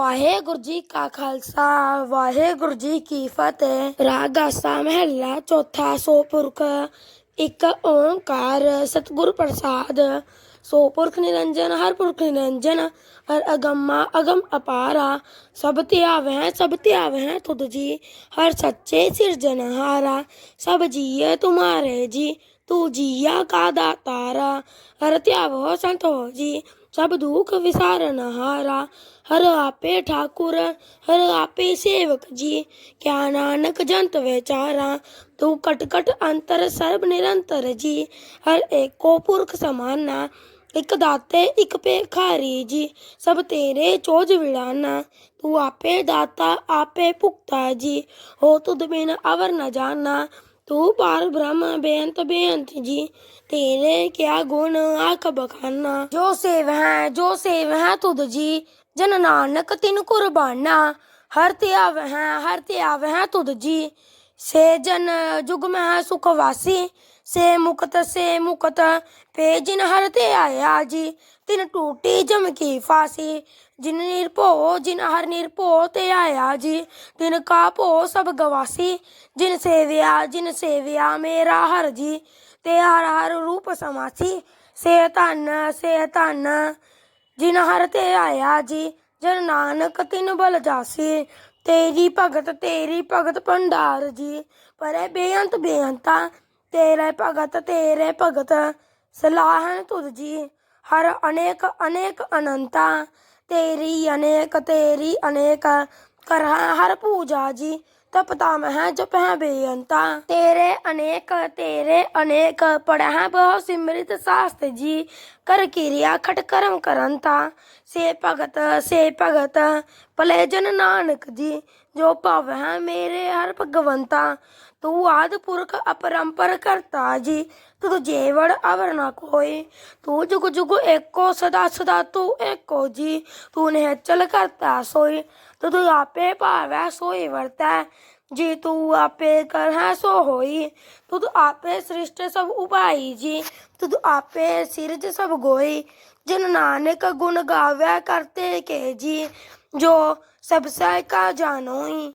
ਵਾਹਿਗੁਰੂ ਜੀ ਕਾ ਖਾਲਸਾ ਵਾਹਿਗੁਰੂ ਜੀ ਕੀ ਫਤਿਹ ਰਾਗ ਆਸਾ ਮਹਿਲਾ ਚੌਥਾ ਸੋ ਪੁਰਖ ਇੱਕ ਓੰਕਾਰ ਸਤਿਗੁਰ ਪ੍ਰਸਾਦ ਸੋ ਪੁਰਖ ਨਿਰੰਜਨ ਹਰ ਪੁਰਖ ਨਿਰੰਜਨ ਹਰ ਅਗੰਮਾ ਅਗਮ ਅਪਾਰਾ ਸਭ ਧਿਆਵੈ ਸਭ ਧਿਆਵੈ ਤੁਧ ਜੀ ਹਰ ਸੱਚੇ ਸਿਰਜਨਹਾਰਾ ਸਭ ਜੀਏ ਤੁਮਾਰੇ ਜੀ ਤੂੰ ਜੀਆ ਕਾ ਦਾਤਾਰਾ ਹਰ ਧਿਆਵੋ ਸੰਤ ਹੋ ਜੀ ਸਭ ਦੁੱਖ ਵਿਸਾਰਨਹਾਰਾ ਹਰ ਆਪੇ ਠਾਕੁਰ, ਹਰ ਆਪੇ ਸੇਵਕ ਜੀ। ਕਿਆ ਨਾਨਕ ਜੰਤ ਵਿਚਾਰਾ, ਤੂੰ ਕਟ ਕਟ ਅੰਤਰ ਸਰਬ ਨਿਰੰਤਰ ਜੀ। ਹਰ ਏਕੋ ਪੁਰਖ ਸਮਾਨਾ, ਇੱਕ ਦਾਤੇ, ਇੱਕ ਭੇਖਾਰੀ ਜੀ। ਸਭ ਤੇਰੇ ਚੋਜ ਵਿੜਾਨਾ, ਤੂੰ ਆਪੇ ਦਾਤਾ, ਆਪੇ ਭੁਗਤਾ ਜੀ। ਹੋ ਤੁਧ ਬਿਨ ਅਵਰ ਨ ਜਾਣਾ ਤੂੰ ਪਾਰ ਬ੍ਰਹਮ ਬੇਅੰਤ ਬੇਅੰਤ ਜੀ, ਤੇਰੇ ਕਿਆ ਗੁਣ ਆਖ ਬਖਾਨਾ। ਜੋ ਸੇਵ ਹੈ, ਜੋ ਸੇਵ ਹੈ ਤੁਧ ਜੀ, ਜਨ ਨਾਨਕ ਤਿਨ ਕੁਰਬਾਨਾ। ਹਰ ਧਿਆਵ ਹੈ, ਹਰ ਧਿਆਵ ਹੈ ਤੁਧ ਜੀ ਸੇ ਜਨ ਜੁਗ ਮੈਂ ਸੁਖ ਵਾਸੀ, ਸੇ ਮੁਕਤ ਸੇ ਮੁਕਤ, ਪੇ ਜਿਨ ਹਰ ਤੇ ਆਇਆ ਜੀ, ਤਿਨ ਟੂਟੀ ਜਮ ਕੀ ਫਾਸੀ, ਜਿਨ ਨਿਰਭਉ, ਜਿਨ ਹਰ ਨਿਰਭਉ ਤੇ ਆਇਆ ਜੀ, ਤਿਨ ਕਾ ਭੋ ਸਭ ਗਵਾਸੀ, ਜਿਨ ਸੇਵਿਆ ਜਿਨ ਸੇਵਿਆ ਮੇਰਾ ਹਰ ਜੀ, ਤੇ ਹਰ ਹਰ ਰੂਪ ਸਮਾਸੀ, ਸੇ ਧਨ ਸੇ ਧਨ, ਜਿਨ ਹਰ ਤੇ ਆਇਆ ਜੀ, ਜਨ ਨਾਨਕ ਤਿਨ ਬਲ ਜਾਸੀ ਤੇਰੀ ਭਗਤ ਤੇਰੀ ਭਗਤ ਭੰਡਾਰ ਜੀ। ਪਰੇ ਬੇਅੰਤ, ਬੇਅੰਤਾ ਤੇਰੇ ਭਗਤ ਤੇਰੇ ਭਗਤ ਸਲਾਹਨ ਤੁਧ ਜੀ। ਹਰ ਅਨੇਕ ਅਨੇਕ ਅਨੰਤਾ ਤੇਰੀ ਅਨੇਕ ਤੇਰੀ ਅਨੇਕ ਕਰਹਾ, ਹਰ ਪੂਜਾ ਜੀ। ਤਪਤਾ ਮਹਿ ਜਪਹਿ ਬੇਅੰਤਾ ਤੇਰੇ ਅਨੇਕ ਤੇਰੇ ਅਨੇਕ ਪੜਹਿ ਬਹੁ ਸਿਮਰਿਤ ਸਾਸਤ ਜੀ। ਕਰ ਕਿਰਿਆ, ਖਟ ਕਰਮ ਕਰੰਤਾ ਸੇ ਭਗਤ ਸੇ ਭਗਤ ਭਲੇ ਜਨ ਨਾਨਕ ਜੀ, ਜੋ ਭਵ ਹੈ ਮੇਰੇ ਹਰ ਭਗਵੰਤਾ। ਤੂੰ ਆਦ ਪੁਰਖ ਅਪਰੰਪਰ ਕਰਤਾ ਜੀ, ਤੂੰ ਜੇਵੜ ਅਵਰ ਨਾ ਕੋਈ। ਤੂੰ ਜੁਗ ਜੁਗ ਏਕੋ, ਸਦਾ ਸਦਾ ਤੂੰ ਏਕੋ ਜੀ, ਤੂੰ ਨੇ ਚਲ ਕਰਤਾ ਸੋਈ। ਤੂੰ ਆਪੇ ਭਾਵੈ ਸੋਈ ਵਰਤੈ, ਜੀ ਤੂੰ ਆਪੇ ਕਰਹਿ ਸੋ ਹੋਈ। ਤੂੰ ਆਪੇ ਸ੍ਰਿਸ਼ਟ ਸਭ ਉਭਾਈ ਜੀ ਤੂੰ ਆਪੇ ਸਿਰਜ ਸਭ ਗੋਈ। ਜਨ ਨਾਨਕ ਗੁਣ ਗਾਵੈ ਕਰਤੇ ਕੇ ਜੀ ਜੋ ਸਭ ਸਹਿ ਕਾ ਜਾਣੋਈ